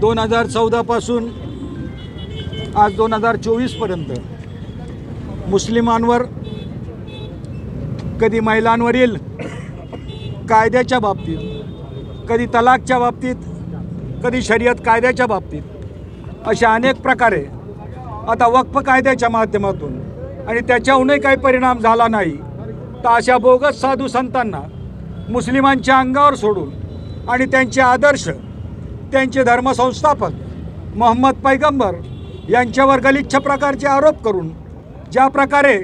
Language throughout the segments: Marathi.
दोन हजार चौदापासून आज दोन हजार चोवीसपर्यंत मुस्लिमांवर कधी महिलांवरील कायद्याच्या बाबतीत कधी तलाकच्या बाबतीत कधी शर्यत कायद्याच्या बाबतीत अशा अनेक प्रकारे आता वक्फ कायद्याच्या माध्यमातून आणि त्याच्याहूनही काही परिणाम झाला नाही तर अशा बोगस साधू संतांना मुस्लिमांच्या अंगावर सोडून आणि त्यांचे आदर्श त्यांचे धर्मसंस्थापक मोहम्मद पैगंबर यांच्यावर गलिच्छ प्रकारचे आरोप करून ज्या प्रकारे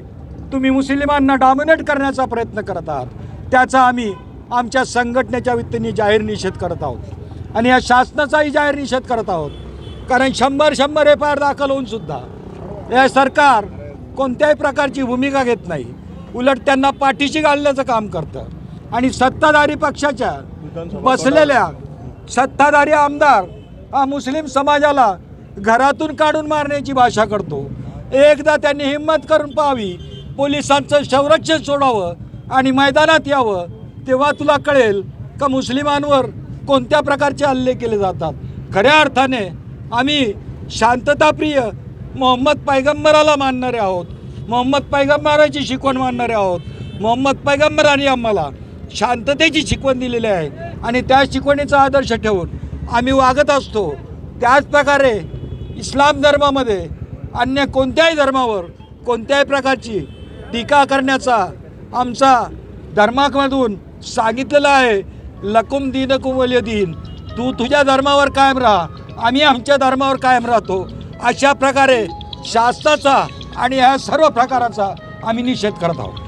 तुम्ही मुस्लिमांना डॉमिनेट करण्याचा प्रयत्न करत आहात त्याचा आम्ही आमच्या संघटनेच्या वतीने जाहीर निषेध करत आहोत. आणि या शासनाचाही जाहीर निषेध करत आहोत. कारण शंभर शंभर एफ आय आर दाखल होऊन सुद्धा हे सरकार कोणत्याही प्रकारची भूमिका घेत नाही. उलट त्यांना पाठीशी घालण्याचं काम करतं. आणि सत्ताधारी पक्षाच्या बसलेल्या सत्ताधारी आमदार हा मुस्लिम समाजाला घरातून काढून मारण्याची भाषा करतो. एकदा त्यांनी हिंमत करून पाहावी पोलिसांचं संरक्षण सोडावं आणि मैदानात यावं तेव्हा तुला कळेल का मुस्लिमांवर कोणत्या प्रकारचे हल्ले केले जातात. खऱ्या अर्थाने आम्ही शांतताप्रिय मोहम्मद पैगंबराला मानणारे आहोत. मोहम्मद पैगंबराची शिकवण मानणारे आहोत. मोहम्मद पैगंबरांनी आम्हाला शांततेची शिकवण दिलेली आहे. आणि त्या शिकवणीचा आदर्श ठेवून आम्ही वागत असतो. त्याच प्रकारे इस्लाम धर्मामध्ये अन्य कोणत्याही धर्मावर कोणत्याही प्रकारची टीका करण्याचा आमचा धर्मामधून सांगितलेलं आहे. लकुम दीनकुम कुमल्य दीन. तू तुझ्या धर्मावर कायम राहा. आम्ही आमच्या धर्मावर कायम राहतो. अशा प्रकारे शास्त्राचा आणि ह्या सर्व प्रकाराचा आम्ही निषेध करत आहोत.